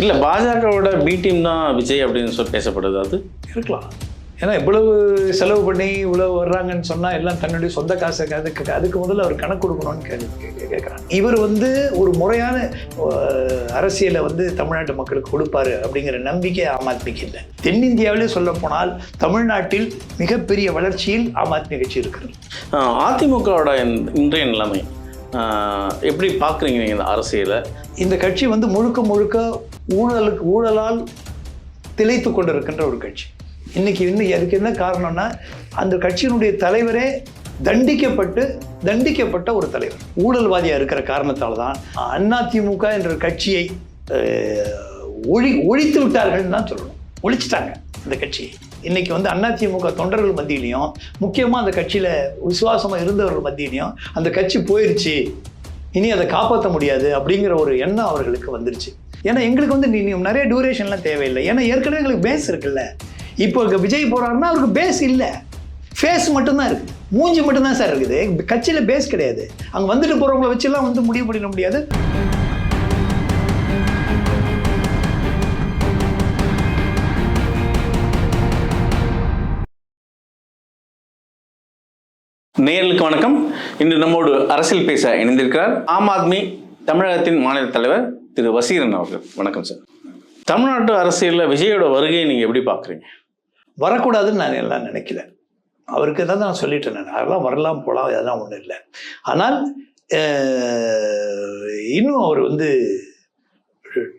இல்லை பாஜகவோட B team தான் விஜய் அப்படின்னு சொல்லி பேசப்படுது அது? இருக்கலாம். ஏன்னா இவ்வளவு செலவு பண்ணி இவ்வளவு வர்றாங்கன்னு சொன்னால் எல்லாம் தன்னுடைய சொந்த காசை அதுக்கு அதுக்கு முதல்ல அவர் கணக்கு கொடுக்கணும்னு கேள்வி கேட்குறாங்க இவர் வந்து ஒரு முறையான அரசியலை வந்து தமிழ்நாட்டு மக்களுக்கு கொடுப்பாரு அப்படிங்கிற நம்பிக்கை ஆம் ஆத்மிக்கு இல்லை. தென்னிந்தியாவிலே சொல்ல போனால் தமிழ்நாட்டில் மிகப்பெரிய வளர்ச்சியில் ஆம் ஆத்மி கட்சி இருக்கிறது. அதிமுகவோட இன்றைய நிலைமை எப்படி பார்க்குறீங்க நீங்கள் இந்த அரசியலை? இந்த கட்சி வந்து முழுக்க முழுக்க ஊழலுக்கு ஊழலால் திளைத்து கொண்டிருக்கின்ற ஒரு கட்சி. இன்னைக்கு இன்னும் அதுக்கு என்ன காரணம்னா அந்த கட்சியினுடைய தலைவரே தண்டிக்கப்பட்டு தண்டிக்கப்பட்ட ஒரு தலைவர். ஊழல்வாதியாக இருக்கிற காரணத்தால் தான் அதிமுக என்ற கட்சியை ஒழி ஒழித்து விட்டார்கள்னு தான் சொல்லணும். ஒழிச்சிட்டாங்க இந்த கட்சியை. இன்னைக்கு வந்து அதிமுக தொண்டர்கள் மத்தியிலையும் முக்கியமாக அந்த கட்சியில் விசுவாசமாக இருந்தவர்கள் மத்தியிலையும் அந்த கட்சி போயிருச்சு. இனி அதை காப்பாற்ற முடியாது அப்படிங்கிற ஒரு எண்ணம் அவர்களுக்கு வந்துருச்சு. ஏன்னா எங்களுக்கு வந்து நீ நிறைய டியூரேஷன்லாம் தேவையில்லை. ஏன்னா ஏற்கனவே எங்களுக்கு பேஸ் இருக்குல்ல. இப்போ இங்க விஜய் போகிறாருன்னா அவருக்கு பேஸ் இல்லை. ஃபேஸ் மட்டும்தான் இருக்குது மூஞ்சி மட்டும்தான் சார் இருக்குது. கட்சியில் பேஸ் கிடையாது. அங்கே வந்துட்டு போகிறவங்கள வச்செல்லாம் வந்து முடிவு பண்ணிட முடியாது. நேர்களுக்கு வணக்கம். இன்று நம்மோடு அரசியல் பேச இணைந்திருக்கிறார் ஆம் ஆத்மி தமிழகத்தின் மாநில தலைவர் திரு வசீரன் அவர்கள். வணக்கம் சார். தமிழ்நாட்டு அரசியலில் விஜயோட வருகையை நீங்கள் எப்படி பார்க்குறீங்க? வரக்கூடாதுன்னு நான் எல்லாம் நினைக்கல. அவருக்கு தான் நான் சொல்லிட்டேன் நான். அதெல்லாம் வரலாம் போகலாம் அதெல்லாம் ஒன்றும் இல்லை. ஆனால் இன்னும் அவர் வந்து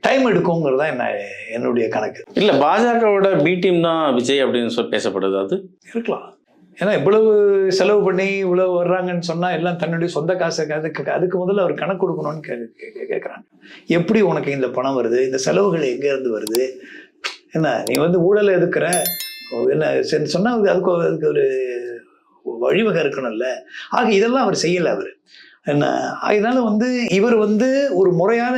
டைம் எடுக்குங்கிறது தான் என்ன என்னுடைய கணக்கு. இல்லை பாஜகவோட பி டீம் தான் விஜய் அப்படின்னு சொல்லி பேசப்படுது அது? இருக்கலாம். ஏன்னா இவ்வளவு செலவு பண்ணி இவ்வளவு வர்றாங்கன்னு சொன்னால் எல்லாம் தன்னுடைய சொந்த காசை அதுக்கு அதுக்கு முதல்ல அவர் கணக்கு கொடுக்கணும்னு கே கேட்குறாங்க எப்படி உனக்கு இந்த பணம் வருது? இந்த செலவுகள் எங்கேருந்து வருது? என்ன நீ வந்து ஊழலை எதுக்குற? என்ன சரி சொன்னால் அதுக்கு அதுக்கு ஒரு வழிவகை இருக்கணும்ல. ஆக இதெல்லாம் அவர் செய்யலை அவர். என்ன அதனால வந்து இவர் வந்து ஒரு முறையான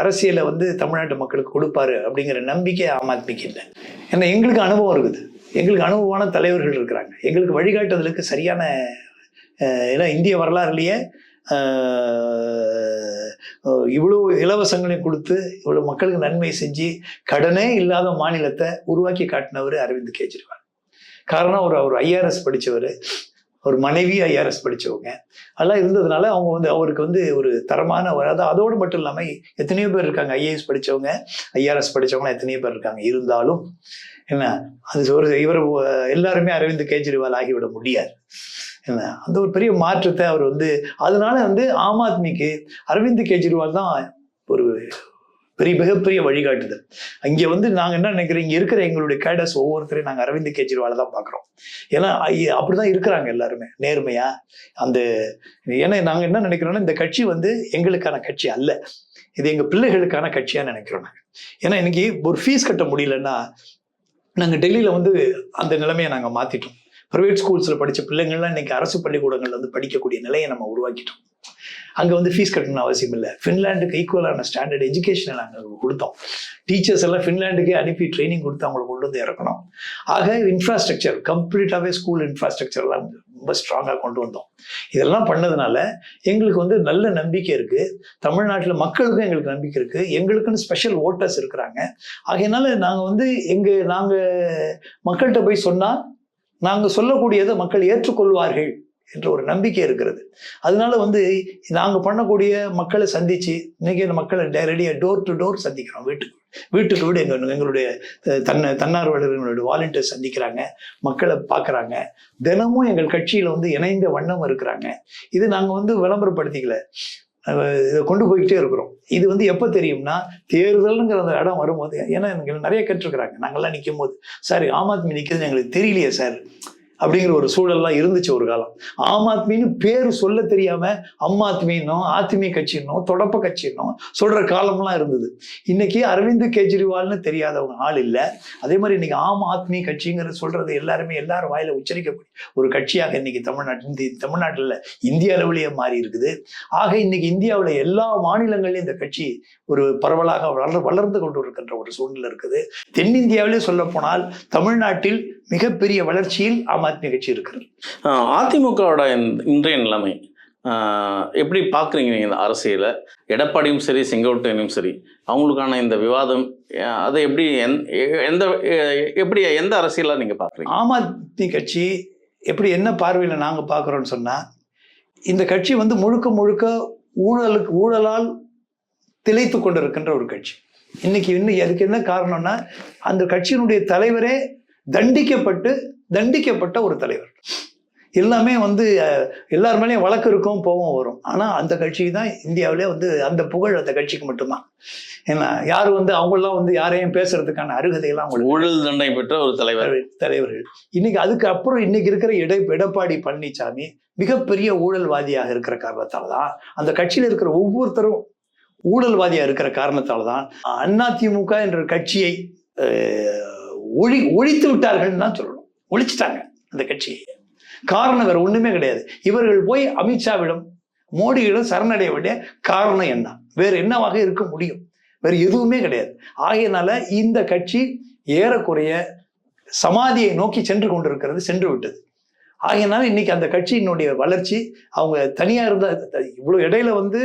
அரசியலை வந்து தமிழ்நாட்டு மக்களுக்கு கொடுப்பாரு அப்படிங்கிற நம்பிக்கை ஆம் ஆத்மிக்கு இல்லை. ஏன்னா எங்களுக்கு அனுபவம் இருக்குது. எங்களுக்கு அனுபவமான தலைவர்கள் இருக்கிறாங்க. எங்களுக்கு வழிகாட்டுதலுக்கு சரியான ஏன்னா இந்திய வரலாறுலேயே இவ்வளோ இலவசங்களை கொடுத்து இவ்வளோ மக்களுக்கு நன்மை செஞ்சு கடனே இல்லாத மாநிலத்தை உருவாக்கி காட்டினவர் அரவிந்த் கெஜ்ரிவால். காரணம் அவர் அவர் ஐஆர்எஸ் படித்தவர் ஒரு மனைவி ஐஆர்எஸ் படித்தவங்க அதெல்லாம் இருந்ததுனால அவங்க வந்து அவருக்கு வந்து ஒரு தரமான ஒரு அதாவது அதோடு மட்டும் இல்லாமல் எத்தனையோ பேர் இருக்காங்க. ஐஏஎஸ் படித்தவங்க ஐஆர்எஸ் படித்தவங்க எத்தனையோ பேர் இருக்காங்க. இருந்தாலும் என்ன? அது ஒரு இவர் எல்லாருமே அரவிந்த் கெஜ்ரிவால் ஆகிவிட முடியாது. என்ன? அந்த ஒரு பெரிய மாற்றத்தை அவர் வந்து அதனால வந்து ஆம் ஆத்மிக்கு அரவிந்த் கெஜ்ரிவால் தான் ஒரு பெரிய மிகப்பெரிய வழிகாட்டுதல். இங்கே வந்து நாங்கள் என்ன நினைக்கிறோம்? இங்கே இருக்கிற எங்களுடைய கேடஸ் ஒவ்வொருத்தரையும் நாங்கள் அரவிந்த் கெஜ்ரிவாலை தான் பார்க்குறோம். ஏன்னா அப்படிதான் இருக்கிறாங்க எல்லாருமே நேர்மையா. அந்த ஏன்னா நாங்கள் என்ன நினைக்கிறோம்னா இந்த கட்சி வந்து எங்களுக்கான கட்சி அல்ல. இது எங்கள் பிள்ளைகளுக்கான கட்சியாக நினைக்கிறோம் நாங்கள் ஏன்னா இன்னைக்கு ஒரு ஃபீஸ் கட்ட முடியலன்னா நாங்கள் டெல்லியில் வந்து அந்த நிலைமையை நாங்கள் மாற்றிட்டோம் ப்ரைவேட் ஸ்கூல்ஸில் படித்த பிள்ளைங்கள்லாம் இன்னைக்கு அரசு பள்ளிக்கூடங்கள்ல வந்து படிக்கக்கூடிய நிலையை நம்ம உருவாக்கிட்டோம். அங்கே வந்து ஃபீஸ் கட்டணும் அவசியம் இல்லை. ஃபின்லாண்டுக்கு ஈக்குவலான ஸ்டாண்டர்ட் எஜுகேஷனை நாங்கள் கொடுத்தோம். டீச்சர்ஸ் எல்லாம் ஃபின்லாண்டுக்கே அனுப்பி ட்ரைனிங் கொடுத்து அவங்களை கொண்டு வந்து இறக்கணும். ஆக இன்ஃப்ராஸ்ட்ரக்சர் கம்ப்ளீட்டாகவே ஸ்கூல் இன்ஃப்ராஸ்ட்ரக்சர்லாம் ரொம்ப ஸ்ட்ராங்காக கொண்டு வந்தோம். இதெல்லாம் பண்ணதுனால எங்களுக்கு வந்து நல்ல நம்பிக்கை இருக்குது தமிழ்நாட்டில் மக்களுக்கும் எங்களுக்கு நம்பிக்கை இருக்குது எங்களுக்குன்னு ஸ்பெஷல் ஓட்டர்ஸ் இருக்கிறாங்க. ஆகையினால நாங்கள் வந்து எங்கள் நாங்கள் மக்கள்கிட்ட போய் சொன்னால் நாங்கள் சொல்லக்கூடியதை மக்கள் ஏற்றுக்கொள்வார்கள். என்ற ஒரு நம்பிக்கை இருக்கிறது. அதனால வந்து நாங்கள் பண்ணக்கூடிய மக்களை சந்தித்து இன்னைக்கு அந்த மக்களை நேரடியாக டோர் டு டோர் சந்திக்கிறோம். வீட்டுக்கு வீட்டுக்கு வீடு எங்கள் எங்களுடைய தன்னை தன்ன தன்னார்வலர்களுடைய வாலண்டியர் சந்திக்கிறாங்க மக்களை பார்க்குறாங்க. தினமும் எங்கள் கட்சியில் வந்து இணைந்த வண்ணம் இருக்கிறாங்க. இது நாங்கள் வந்து விளம்பரப்படுத்திக்கல. இதை கொண்டு போய்கிட்டே இருக்கிறோம். இது வந்து எப்போ தெரியும்னா தேர்தலுங்கிற அந்த இடம் வரும்போது ஏன்னா எங்களுக்கு நிறைய கற்றுக்கிறாங்க நாங்கள்லாம் நிற்கும் போது சார் ஆம் ஆத்மி நிற்கிறது எங்களுக்கு தெரியலையே சார். அப்படிங்கிற ஒரு சூழல்லாம் இருந்துச்சு ஒரு காலம். ஆம் ஆத்மின்னு பேர் சொல்ல தெரியாம அம்மா ஆத்மின்னும் ஆத்மி கட்சின்னும் தொடப்ப கட்சின்னும் சொல்ற காலம்லாம் இருந்தது. இன்னைக்கு அரவிந்த் கெஜ்ரிவால்னு தெரியாதவங்க ஆள் இல்லை. அதே மாதிரி இன்னைக்கு ஆம் ஆத்மி கட்சிங்கிறது சொல்றது எல்லாருமே எல்லாரும் வாயில உச்சரிக்கக்கூடிய ஒரு கட்சியாக இன்னைக்கு தமிழ்நாட்டு இந்த தமிழ்நாட்டில் இந்திய அளவிலேயே மாறி இருக்குது. ஆக இன்னைக்கு இந்தியாவில் எல்லா மாநிலங்களையும் இந்த கட்சி ஒரு பரவலாக வளர் வளர்ந்து கொண்டு இருக்கின்ற ஒரு சூழ்நிலை இருக்குது. தென்னிந்தியாவிலே சொல்ல போனால் தமிழ்நாட்டில் மிகப்பெரிய வளர்ச்சியில் ஆம் ஆத்மி கட்சி இருக்கிறது. அதிமுகவோட இன்றைய நிலைமை எப்படி பார்க்குறீங்க நீங்கள் இந்த அரசியலை? எடப்பாடியும் சரி செங்கோட்டையனும் சரி அவங்களுக்கான இந்த விவாதம் அதை எப்படி எந்த எப்படி எந்த அரசியலாக நீங்கள் பார்க்குறீங்க? ஆம் ஆத்மி கட்சி எப்படி என்ன பார்வையில் நாங்கள் பார்க்குறோன்னு சொன்னால் இந்த கட்சி வந்து முழுக்க முழுக்க ஊழலுக்கு ஊழலால் திளைத்து கொண்டிருக்கின்ற ஒரு கட்சி. இன்னைக்கு இன்னும் அதுக்கு என்ன காரணம்னா அந்த கட்சியினுடைய தலைவரே தண்டிக்கப்பட்டு தண்டிக்கப்பட்ட ஒரு தலைவர். எல்லாமே வந்து எல்லார் மேலேயும் வழக்கு இருக்கும் போவோம் வரும். ஆனால் அந்த கட்சி தான் இந்தியாவிலே வந்து அந்த புகழ் அந்த கட்சிக்கு மட்டும்தான். ஏன்னா யார் வந்து அவங்களாம் வந்து யாரையும் பேசுறதுக்கான அருகதையெல்லாம் ஊழல் தண்டனை பெற்ற ஒரு தலைவர். தலைவர்கள். இன்னைக்கு அதுக்கு அப்புறம் இன்னைக்கு இருக்கிற எடை எடப்பாடி பழனிசாமி மிகப்பெரிய ஊழல்வாதியாக இருக்கிற காரணத்தால தான் அந்த கட்சியில் இருக்கிற ஒவ்வொருத்தரும் ஊழல்வாதியா இருக்கிற காரணத்தால தான் அதிமுக என்ற கட்சியை ஒழி ஒழித்து விட்டார்கள்னு தான் சொல்லணும். ஒழிச்சிட்டாங்க அந்த கட்சியை காரணம் வேற ஒண்ணுமே கிடையாது. இவர்கள் போய் அமித்ஷாவிடம் மோடியிடம் சரணடைய வேண்டிய காரணம் என்ன? வேறு என்னவாக இருக்க முடியும்? வேறு எதுவுமே கிடையாது. ஆகையினால இந்த கட்சி ஏறக்குறைய சமாதியை நோக்கி சென்று கொண்டிருக்கிறது சென்று விட்டது. ஆகையினால இன்னைக்கு அந்த கட்சியினுடைய வளர்ச்சி அவங்க தனியாக இருந்த இவ்வளோ இடையில வந்து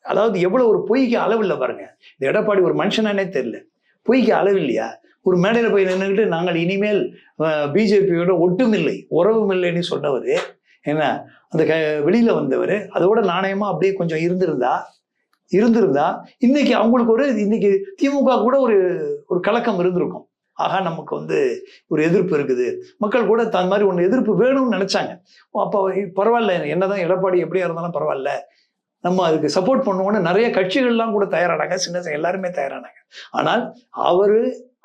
அதாவது எவ்வளோ ஒரு பொய்க்கு அளவு இல்லை பாருங்க. இந்த எடப்பாடி ஒரு மனுஷனானே தெரியல. பொய்க்கு அளவு இல்லையா? ஒரு மேடையில் போய் நின்றுக்கிட்டு நாங்கள் இனிமேல் பிஜேபியோட ஒட்டுமில்லை உறவும் இல்லைன்னு சொன்னவர் என்ன அந்த க வெளியில் வந்தவர் அதோட நாணயமாக அப்படியே கொஞ்சம் இருந்திருந்தா இருந்திருந்தா இன்னைக்கு அவங்களுக்கு ஒரு இன்னைக்கு திமுக கூட ஒரு ஒரு கலக்கம் இருந்திருக்கும். ஆகா நமக்கு வந்து ஒரு எதிர்ப்பு இருக்குது. மக்கள் கூட தன் மாதிரி ஒன்று எதிர்ப்பு வேணும்னு நினைச்சாங்க. அப்போ பரவாயில்ல என்னதான் எடப்பாடி எப்படியா இருந்தாலும் பரவாயில்ல. நம்ம அதுக்கு சப்போர்ட் பண்ணுவோன்னு நிறைய கட்சிகள்லாம் கூட தயாரானாங்க. சின்ன எல்லாருமே தயாரானாங்க. ஆனால் அவர்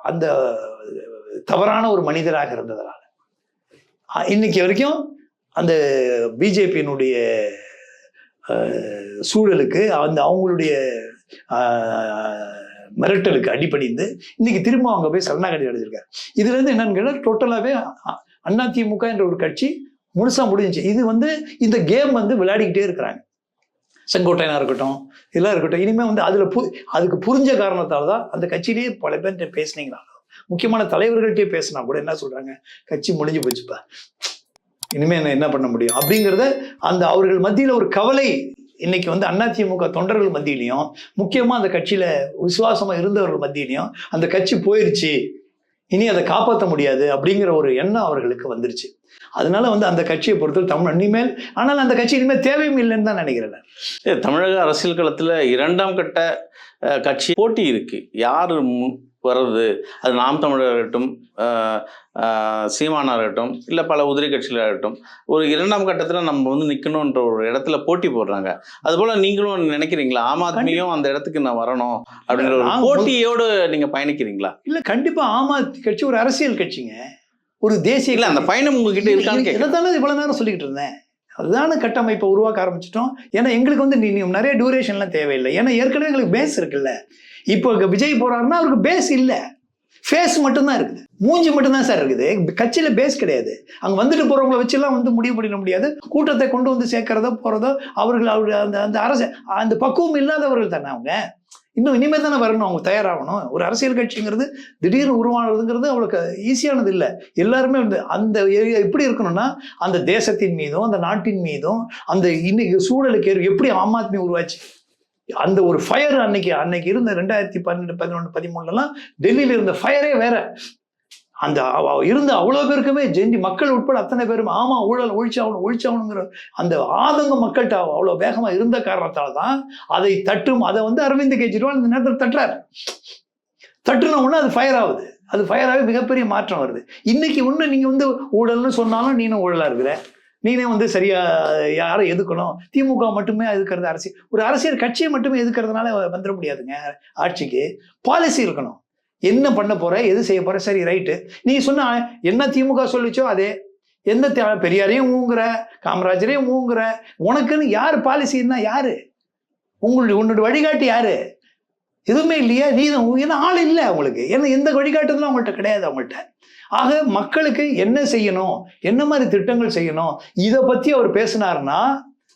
அந்த தவறான ஒரு மனிதராக இருந்ததுனால. இன்னைக்கு வரைக்கும் அந்த பிஜேபியினுடைய சூழலுக்கு அந்த அவங்களுடைய மிரட்டலுக்கு அடிப்படைந்து இன்னைக்கு திரும்ப அவங்க போய் சரணாகதி அடைஞ்சிருக்காரு இதுல இருந்து என்னன்னு கேட்டால் டோட்டலாகவே அதிமுக என்ற ஒரு கட்சி முழுசா முடிஞ்சுச்சு. இது வந்து இந்த கேம் வந்து விளையாடிக்கிட்டே இருக்கிறாங்க. செங்கோட்டையனா இருக்கட்டும் இதெல்லாம் இருக்கட்டும் இனிமே வந்து அதுல பு அதுக்கு புரிஞ்ச காரணத்தால் தான் அந்த கட்சியிலேயே பல பேர்கிட்ட பேசுனீங்களா? முக்கியமான தலைவர்கள்ட்டே பேசினா கூட என்ன சொல்றாங்க? கட்சி முடிஞ்சு போச்சுப்பா. இனிமே என்ன என்ன பண்ண முடியும்? அப்படிங்கிறத அந்த அவர்கள் மத்தியில ஒரு கவலை இன்னைக்கு வந்து அதிமுக தொண்டர்கள் மத்தியிலையும் முக்கியமா அந்த கட்சியில விசுவாசமா இருந்தவர்கள் மத்தியிலையும் அந்த கட்சி போயிருச்சு. இனி அதை காப்பாற்ற முடியாது அப்படிங்கிற ஒரு எண்ணம் அவர்களுக்கு வந்துருச்சு. அதனால வந்து அந்த கட்சியை பொறுத்தவரை தமிழ் இனிமேல் ஆனால் அந்த கட்சி இனிமேல் தேவையும் இல்லைன்னு தான் நினைக்கிறேன். தமிழக அரசியல் களத்தில் இரண்டாம் கட்ட கட்சி போட்டி இருக்கு. யார் வர்றது? அது நாம் தமிழர் இருக்கட்டும் அஹ், அஹ், சீமானா இருக்கட்டும் இல்லை பல உதிரி கட்சிகளாக இருக்கட்டும் ஒரு இரண்டாம் கட்டத்தில் நம்ம வந்து நிற்கணுன்ற ஒரு இடத்துல போட்டி போடுறாங்க. அதுபோல் நீங்களும் நினைக்கிறீங்களா? ஆம் ஆத்மியும் அந்த இடத்துக்கு நான் வரணும் அப்படின்ற ஒரு போட்டியோடு நீங்கள் பயணிக்கிறீங்களா? இல்ல கண்டிப்பா ஆம் ஆத்மி கட்சி ஒரு அரசியல் கட்சிங்க. ஒரு தேசிய இல்லை அந்த பயணம் உங்ககிட்ட இருக்கான்னு கேட்குறேன் இதைத்தானே இவ்வளவு நேரம் சொல்லிக்கிட்டு இருந்தேன். அதுதானே கட்டமைப்பை உருவாக்க ஆரம்பிச்சிட்டோம். ஏன்னா எங்களுக்கு வந்து நீ நிறைய டியூரேஷன்லாம் தேவையில்லை. ஏன்னா ஏற்கனவே எங்களுக்கு பேஸ் இருக்குல்ல. இப்போ விஜய் போறாருன்னா அவருக்கு பேஸ் இல்லை. ஃபேஸ் மட்டும்தான் இருக்குது. மூஞ்சி மட்டும்தான் சார் இருக்குது. கட்சியில பேஸ் கிடையாது. அங்க வந்துட்டு போறவங்கள வச்செல்லாம் வந்து முடிவு பண்ணிட முடியாது. கூட்டத்தை கொண்டு வந்து சேர்க்கறதோ போறதோ அவர்கள் அவருடைய அந்த அந்த அரசு அந்த பக்குவம் இல்லாதவர்கள் தானே அவங்க. இன்னும் இனிமேல் தானே வரணும் அவங்க தயாராகணும். ஒரு அரசியல் கட்சிங்கிறது திடீர்னு உருவானதுங்கிறது அவளுக்கு ஈஸியானது இல்லை. எல்லாருமே வந்து அந்த ஏரியா எப்படி இருக்கணும்னா அந்த தேசத்தின் மீதும் அந்த நாட்டின் மீதும் அந்த இன்னைக்கு சூழலுக்கு ஏற்ப- எப்படி ஆம் ஆத்மி உருவாச்சு? அந்த ஒரு ஃபயர் அன்னைக்கு அன்னைக்கு இருந்த ரெண்டாயிரத்தி பன்னெண்டு பதினொன்று பதிமூணுலலாம் டெல்லியில் இருந்த ஃபயரே வேற. அந்த இருந்த அவ்வளோ பேருக்குமே ஜெஞ்சி மக்கள் உட்பட அத்தனை பேரும் ஆமா ஊழல் ஒழிச்சாகணும் ஒழிச்சாகணுங்கிற அந்த ஆதங்கம் மக்கள்கிட்ட அவ்வளோ வேகமா இருந்த காரணத்தால் தான் அதை தட்டும். அதை வந்து அரவிந்த் கெஜ்ரிவால் இந்த நேரத்தில் தட்டுறாரு. தட்டுன உடனே அது ஃபயர் ஆகுது. அது ஃபயர் ஆகி மிகப்பெரிய மாற்றம் வருது. இன்னைக்கு ஒன்று நீங்க வந்து ஊழல்னு சொன்னாலும் நீனும் ஊழலா இருக்கிற. நீனே வந்து சரியா யாரை எதுக்கணும் திமுக மட்டுமே எதுக்கிறது அரசியல். ஒரு அரசியல் கட்சியை மட்டுமே எதுக்கிறதுனால வந்துட முடியாதுங்க ஆட்சிக்கு. பாலிசி இருக்கணும். என்ன பண்ண போற? எது செய்ய போற? சரி ரைட்டு நீ சொன்ன என்ன திமுக சொல்லிச்சோ அதே. எந்த பெரியாரையும் ஊங்குற காமராஜரையும் ஊங்குற உனக்குன்னு யார் பாலிசின்னா யாரு? உங்களுடைய உன்னோட வழிகாட்டி யாரு? எதுவுமே இல்லையா நீ தான் ஏன்னா ஆள் இல்லை அவங்களுக்கு. ஏன்னா எந்த வழிகாட்டுதலும் அவங்கள்ட்ட கிடையாது அவங்கள்ட்ட. ஆக மக்களுக்கு என்ன செய்யணும்? என்ன மாதிரி திட்டங்கள் செய்யணும்? இதை பத்தி அவர் பேசினாருன்னா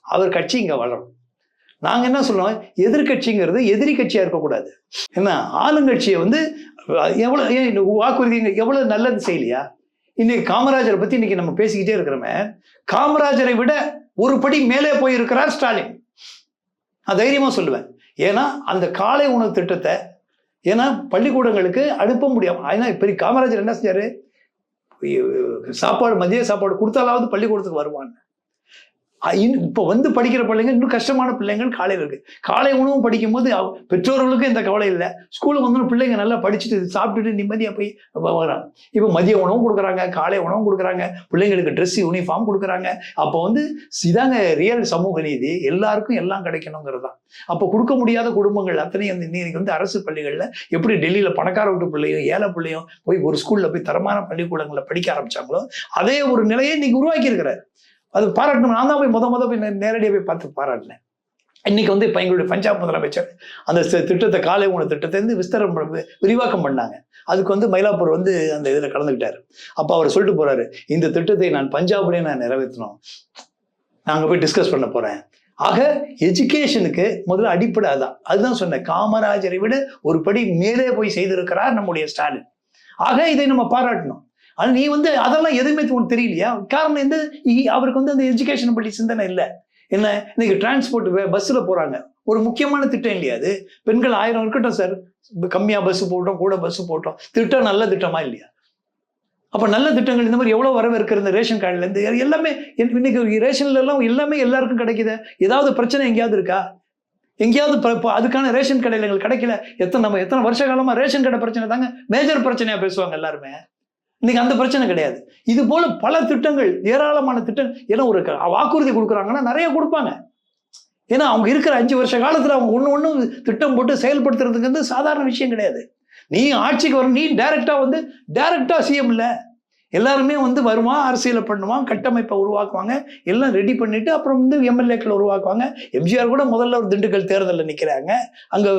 அவர் கட்சி இங்க வளரும். நாங்கள் என்ன சொல்லுவோம் எதிர்கட்சிங்கிறது எதிரி கட்சியாக இருக்கக்கூடாது. என்ன? ஆளுங்கட்சியை வந்து எவ்வளோ ஏன் வாக்குறுதி எவ்வளோ நல்லது செய்யலையா? இன்னைக்கு காமராஜரை பற்றி இன்னைக்கு நம்ம பேசிக்கிட்டே இருக்கிறோமே. காமராஜரை விட ஒரு படி மேலே போயிருக்கிறார் ஸ்டாலின். நான் தைரியமாக சொல்லுவேன். ஏன்னா அந்த காலை உணவு திட்டத்தை ஏன்னா பள்ளிக்கூடங்களுக்கு அனுப்ப முடியாம ஏன்னா பெரிய காமராஜர் என்ன செஞ்சார்? சாப்பாடு மதிய சாப்பாடு கொடுத்தாலாவது பள்ளிக்கூடத்துக்கு வருவான்னு. இப்போ வந்து படிக்கிற பிள்ளைங்க இன்னும் கஷ்டமான பிள்ளைங்கள் காலையில் இருக்கு. காலை உணவும் படிக்கும்போது பெற்றோர்களுக்கும் இந்த கவலை இல்லை. ஸ்கூலுக்கு வந்து பிள்ளைங்க நல்லா படிச்சுட்டு சாப்பிட்டுட்டு நிம்மதியாக போய் வராங்க. இப்போ மதிய உணவும் கொடுக்குறாங்க காலை உணவும் கொடுக்குறாங்க பிள்ளைங்களுக்கு ட்ரெஸ் யூனிஃபார்ம் கொடுக்குறாங்க. அப்போ வந்து இதாங்க ரியல் சமூக நீதி. எல்லாருக்கும் எல்லாம் கிடைக்கணுங்கிறது தான் அப்போ கொடுக்க முடியாத குடும்பங்கள் அத்தனையும் வந்து இன்னைக்கு வந்து அரசு பள்ளிகளில் எப்படி டெல்லியில் பணக்கார வீட்டு பிள்ளையும் ஏழை பிள்ளையும் போய் ஒரு ஸ்கூலில் போய் தரமான பள்ளிக்கூடங்களில் படிக்க ஆரம்பிச்சாங்களோ அதே ஒரு நிலையை இன்னைக்கு உருவாக்கியிருக்கிறார். அது பாராட்டணும். நான் தான் போய் முத முத போய் நேரடியாக போய் பார்த்து பாராட்டினேன். இன்னைக்கு வந்து இப்போ எங்களுடைய பஞ்சாப் முதலமைச்சர் அந்த திட்டத்தை காலை உணவு திட்டத்தை வந்து விஸ்தாரம் பண்ண- விரிவாக்கம் பண்ணாங்க. அதுக்கு வந்து மயிலாப்பூர் வந்து அந்த இதில் கலந்துக்கிட்டாரு. அப்போ அவர் சொல்லிட்டு போறாரு இந்த திட்டத்தை நான் பஞ்சாப்லேயே நான் நிறைவேற்றணும். நாங்கள் போய் டிஸ்கஸ் பண்ண போறேன். ஆக எஜுகேஷனுக்கு முதல்ல அடிப்படை அதான். அதுதான் சொன்னேன் காமராஜரை விட ஒரு படி மேலே போய் செய்திருக்கிறார் நம்முடைய ஸ்டாலின். ஆக இதை நம்ம பாராட்டணும். ஆனா நீ வந்து அதெல்லாம் எதுவுமே உனக்கு தெரியலையா? காரணம் எந்த அவருக்கு வந்து அந்த எஜுகேஷன் பற்றி சிந்தனை இல்லை. என்ன? இன்னைக்கு டிரான்ஸ்போர்ட் பஸ்ஸில் போறாங்க. ஒரு முக்கியமான திட்டம் இல்லையா அது? பெண்கள் ஆயிரம் இருக்கட்டும் சார் கம்மியாக பஸ் போட்டோம் கூட பஸ் போட்டோம். திட்டம் நல்ல திட்டமா இல்லையா? அப்போ நல்ல திட்டங்கள் இந்த மாதிரி எவ்வளோ வரவேற்கிறது இந்த ரேஷன் கார்டுலேருந்து எல்லாமே இன்னைக்கு ரேஷன்ல எல்லாம் எல்லாமே எல்லாருக்கும் கிடைக்குது. ஏதாவது பிரச்சனை எங்கேயாவது இருக்கா? எங்கேயாவது அதுக்கான ரேஷன் கடையில் எங்களுக்கு கிடைக்கல. எத்தனை நம்ம எத்தனை வருஷ காலமா ரேஷன் கடை பிரச்சனை தாங்க. மேஜர் பிரச்சனையா பேசுவாங்க எல்லாருமே. இன்னைக்கு அந்த பிரச்சனை கிடையாது. இது போல பல திட்டங்கள் ஏராளமான திட்டம் ஏன்னா ஒரு க- வாக்குறுதி கொடுக்குறாங்கன்னா நிறைய கொடுப்பாங்க. ஏன்னா அவங்க இருக்கிற அஞ்சு வருஷ காலத்தில் அவங்க ஒன்று ஒன்று திட்டம் போட்டு செயல்படுத்துறதுக்கு வந்து சாதாரண விஷயம் கிடையாது. நீ ஆட்சிக்கு வர நீ டைரக்டா வந்து டைரக்டா சிஎம் இல்ல எல்லாருமே வந்து வருவான் அரசியலை பண்ணுவான் கட்டமைப்பை உருவாக்குவாங்க எல்லாம் ரெடி பண்ணிட்டு அப்புறம் வந்து எம்எல்ஏக்கள் உருவாக்குவாங்க. எம்ஜிஆர் கூட முதல்ல ஒரு திண்டுக்கல் தேர்தலில் நிற்கிறாங்க அங்கே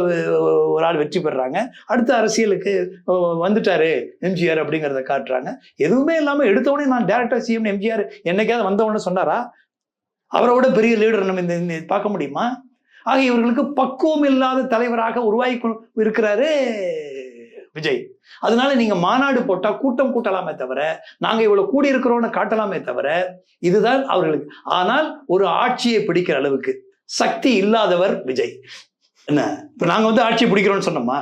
ஒரு ஆள் வெற்றி பெறாங்க. அடுத்த அரசியலுக்கு வந்துட்டாரு எம்ஜிஆர் அப்படிங்கிறத காட்டுறாங்க. எதுவுமே இல்லாமல் எடுத்தவொடனே நான் டேரக்டர் சிஎம் எம்ஜிஆர் என்னைக்காவது வந்தவொடனே சொன்னாரா? அவரை விட பெரிய லீடர் நம்ம இந்த இந்த பார்க்க முடியுமா? ஆக இவர்களுக்கு பக்குவம் இல்லாத தலைவராக உருவாகி கொ- இருக்கிறாரு விஜய். அதனால நீங்க மாநாடு போட்டா கூட்டம் கூட்டலாமே தவிர நாங்க இவ்வளவு கூடி இருக்கிறோம்னு காட்டலாமே தவிர இதுதான் அவர்களுக்கு. ஆனால் ஒரு ஆட்சியை பிடிக்கிற அளவுக்கு சக்தி இல்லாதவர் விஜய். என்ன? இப்ப நாங்க வந்து ஆட்சியை பிடிக்கிறோம்னு சொன்னோமா?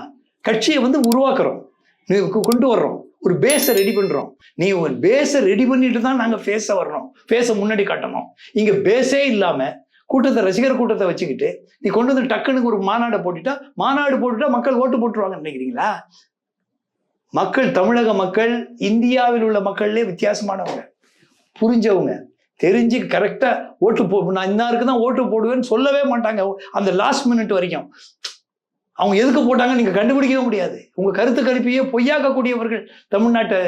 கட்சியை வந்து உருவாக்குறோம். நீ கொண்டு வர்றோம். ஒரு பேஸை ரெடி பண்றோம். நீ ஒரு பேஸை ரெடி பண்ணிட்டு தான் நாங்க ஃபேஸை வரணும் ஃபேஸை முன்னாடி காட்டணும். இங்க பேஸே இல்லாம கூட்டத்தை ரசிகர் கூட்டத்தை வச்சுக்கிட்டு நீ கொண்டு வந்து டக்குன்னு ஒரு மாநாடை போட்டுட்டா மாநாடு போட்டுட்டா மக்கள் ஓட்டு போட்டுருவாங்கன்னு நினைக்கிறீங்களா? மக்கள் தமிழக மக்கள் இந்தியாவில் உள்ள மக்கள்லே வித்தியாசமானவங்க. புரிஞ்சவங்க. தெரிஞ்சு கரெக்டா ஓட்டு போ நான் இன்னாருக்கு தான் ஓட்டு போடுவேன்னு சொல்லவே மாட்டாங்க. அந்த லாஸ்ட் மினிட் வரைக்கும். அவங்க எதுக்கு போட்டாங்க நீங்க கண்டுபிடிக்கவே முடியாது. உங்க கருத்து கணிப்பையே பொய்யாக்கக்கூடியவர்கள் தமிழ்நாட்டு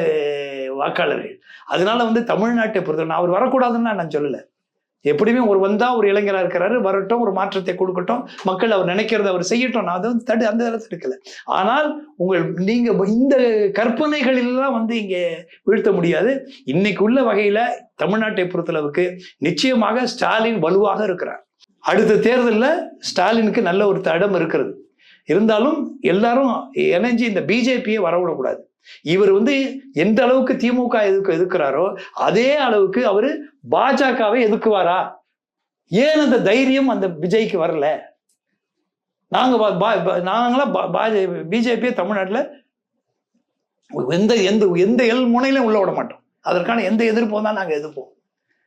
வாக்காளர்கள். அதனால வந்து தமிழ்நாட்டை பொறுத்தவரை நான் அவர் வரக்கூடாதுன்னு நான் சொல்லலை. எப்படியுமே ஒரு வந்தா ஒரு இளைஞராக இருக்கிறாரு வரட்டும் ஒரு மாற்றத்தை கொடுக்கட்டும். மக்கள் அவர் நினைக்கிறத அவர் செய்யட்டும். நான் அதை வந்து தடு அந்த இடத்துல இருக்கல ஆனால் உங்கள் நீங்க இந்த கற்பனைகளெல்லாம் வந்து இங்கே வீழ்த்த முடியாது. இன்னைக்கு உள்ள வகையில தமிழ்நாட்டை பொறுத்தளவுக்கு நிச்சயமாக ஸ்டாலின் வலுவாக இருக்கிறார். அடுத்த தேர்தலில் ஸ்டாலினுக்கு நல்ல ஒரு தடம் இருக்கிறது. இருந்தாலும் எல்லாரும் இணைஞ்சு இந்த பிஜேபியை வரவிடக்கூடாது. இவர் வந்து எந்த அளவுக்கு திமுக எதுக்கு எதுக்குறாரோ அதே அளவுக்கு அவரு பாஜகவை எதுக்குவாரா? ஏன் அந்த தைரியம் அந்த விஜய்க்கு வரல? நாங்க பா- பா- பா- நாங்களாம் பிஜேபியை தமிழ்நாட்டுல எந்த எந்த எந்த எல் முனையிலும் உள்ள விட மாட்டோம். அதற்கான எந்த எதிர்ப்பும் தான் நாங்க எதிர்ப்போம்.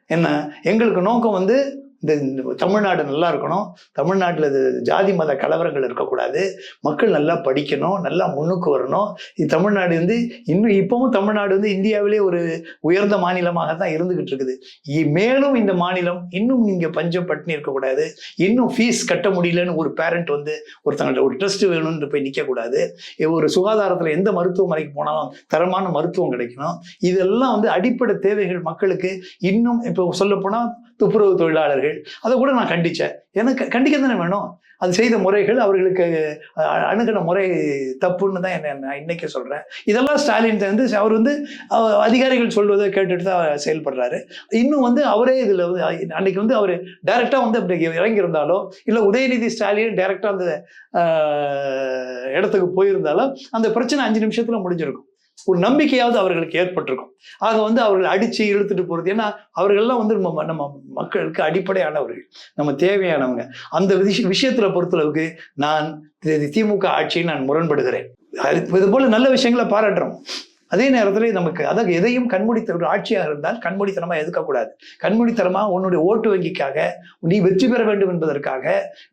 என்ன? எங்களுக்கு நோக்கம் வந்து இந்த தமிழ்நாடு நல்லா இருக்கணும். தமிழ்நாட்டில் இது ஜாதி மத கலவரங்கள் இருக்கக்கூடாது. மக்கள் நல்லா படிக்கணும் நல்லா முன்னுக்கு வரணும். இது தமிழ்நாடு வந்து இன்னும் இப்போவும் தமிழ்நாடு வந்து இந்தியாவிலே ஒரு உயர்ந்த மாநிலமாக தான் இருந்துகிட்டு இருக்குது. இ- மேலும் இந்த மாநிலம் இன்னும் நீங்கள் பஞ்சம் பட்டினி இருக்கக்கூடாது. இன்னும் ஃபீஸ் கட்ட முடியலன்னு ஒரு பேரண்ட் வந்து ஒருத்தங்கள்ட்ட ஒரு ட்ரஸ்ட் வேணும்னு போய் நிற்கக்கூடாது ஒரு சுகாதாரத்தில் எந்த மருத்துவமனைக்கு போனாலும் தரமான மருத்துவம் கிடைக்கணும். இதெல்லாம் வந்து அடிப்படை தேவைகள் மக்களுக்கு இன்னும் இப்போ சொல்லப்போனால் துப்புரவு தொழிலாளர்கள் அதை கூட நான் கண்டித்தேன் எனக்கு கண்டிக்க தானே வேணும்? அது செய்த முறைகள் அவர்களுக்கு அணுகின முறை தப்புன்னு தான் என்ன நான் இன்னைக்கு சொல்கிறேன் இதெல்லாம் ஸ்டாலின் வந்து அவர் வந்து அதிகாரிகள் சொல்வதை கேட்டுட்டு தான் செயல்படுறாரு. இன்னும் வந்து அவரே இதில் வந்து அன்னைக்கு வந்து அவர் டைரெக்டாக வந்து அப்படி இறங்கியிருந்தாலோ இல்லை உதயநிதி ஸ்டாலின் டைரெக்டாக அந்த இடத்துக்கு போயிருந்தாலும் அந்த பிரச்சனை அஞ்சு நிமிஷத்தில் முடிஞ்சிருக்கும். ஒரு நம்பிக்கையாவது அவர்களுக்கு ஏற்பட்டிருக்கும். ஆக வந்து அவர்கள் அடிச்சு இழுத்துட்டு போறது. ஏன்னா அவர்கள்லாம் வந்து நம்ம நம்ம மக்களுக்கு அடிப்படையானவர்கள். நம்ம தேவையானவங்க. அந்த விஷய விஷயத்துல பொறுத்தளவுக்கு நான் திமுக ஆட்சியை நான் முரண்படுகிறேன். அது இது போல நல்ல விஷயங்களை பாராட்டுறோம். அதே நேரத்தில் நமக்கு அதாவது எதையும் கண்மூடித்த ஒரு ஆட்சியாக இருந்தால் கண்மூடித்தனமாக எதுக்கக்கூடாது கண்மூடித்தனமாக உன்னுடைய ஓட்டு வங்கிக்காக நீ வெற்றி பெற வேண்டும் என்பதற்காக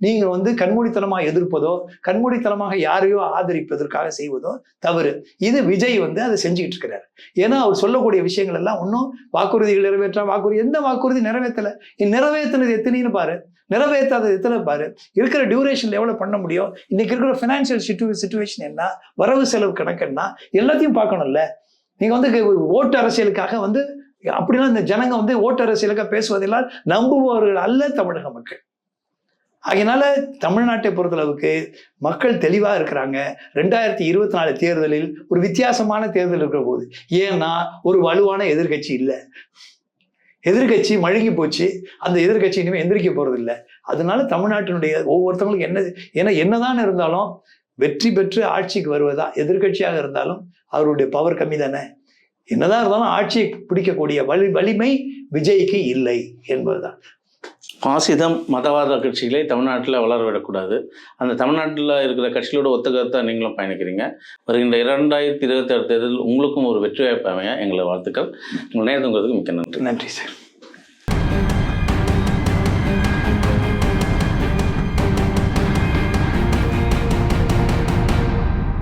நீங்கள் வந்து கண்மூடித்தனமாக எதிர்ப்பதோ கண்மூடித்தனமாக யாரையோ ஆதரிப்பதற்காக செய்வதோ தவறு. இது விஜய் வந்து அதை செஞ்சுக்கிட்டு இருக்கிறார் ஏன்னா அவர் சொல்லக்கூடிய விஷயங்கள் எல்லாம் இன்னும் வாக்குறுதிகள் நிறைவேற்றா வாக்குறுதி எந்த வாக்குறுதி நிறைவேற்றலை நிறைவேற்றினது எத்தனைன்னு பாரு. நிறைவேற்றாத எத்தனை பாரு. இருக்கிற டியூரேஷன்ல எவ்வளவு பண்ண முடியும்? இன்னைக்கு இருக்கிற ஃபினான்ஷியல் சிட்டு சுச்சுவேஷன் என்ன? வரவு செலவு கணக்கு என்ன? எல்லாத்தையும் பார்க்கணும்ல. நீங்க வந்து ஓட்டு அரசியலுக்காக வந்து அப்படின்னா இந்த ஜனங்க வந்து ஓட்டு அரசியலுக்காக பேசுவதெல்லாம் நம்புபவர்கள் அல்ல தமிழக மக்கள். அதனால தமிழ்நாட்டை பொறுத்தளவுக்கு மக்கள் தெளிவாக இருக்கிறாங்க. ரெண்டாயிரத்தி இருபத்தி நாலு தேர்தலில் ஒரு வித்தியாசமான தேர்தல் இருக்கிற போது ஏன்னா ஒரு வலுவான எதிர்கட்சி இல்லை. எதிர்க்கட்சி மழுங்கி போச்சு. அந்த எதிர்கட்சி இனிமேல் எந்திரிக்க போறது அதனால தமிழ்நாட்டினுடைய ஒவ்வொருத்தவங்களுக்கும் என்ன ஏன்னா என்னதான் இருந்தாலும் வெற்றி பெற்று ஆட்சிக்கு வருவதா எதிர்க்கட்சியாக இருந்தாலும் அவருடைய பவர் கம்மி தானே. என்னதான் இருந்தாலும் ஆட்சியை பிடிக்கக்கூடிய வலி வலிமை விஜய்க்கு இல்லை என்பதுதான். பாசிதம் மதவாத கட்சிகளை தமிழ்நாட்டில் வளர விடக்கூடாது அந்த தமிழ்நாட்டில் இருக்கிற கட்சிகளோட ஒத்த நீங்களும் பயணிக்கிறீங்க. வருகின்ற இரண்டாயிரத்தி இருபத்தி ஆறு தேர்தலில் உங்களுக்கும் ஒரு வெற்றி வாய்ப்பு அமைய எங்களை வாழ்த்துக்கள். உங்கள் நேரத்துங்கிறதுக்கு மிக்க நன்றி. நன்றி சார்.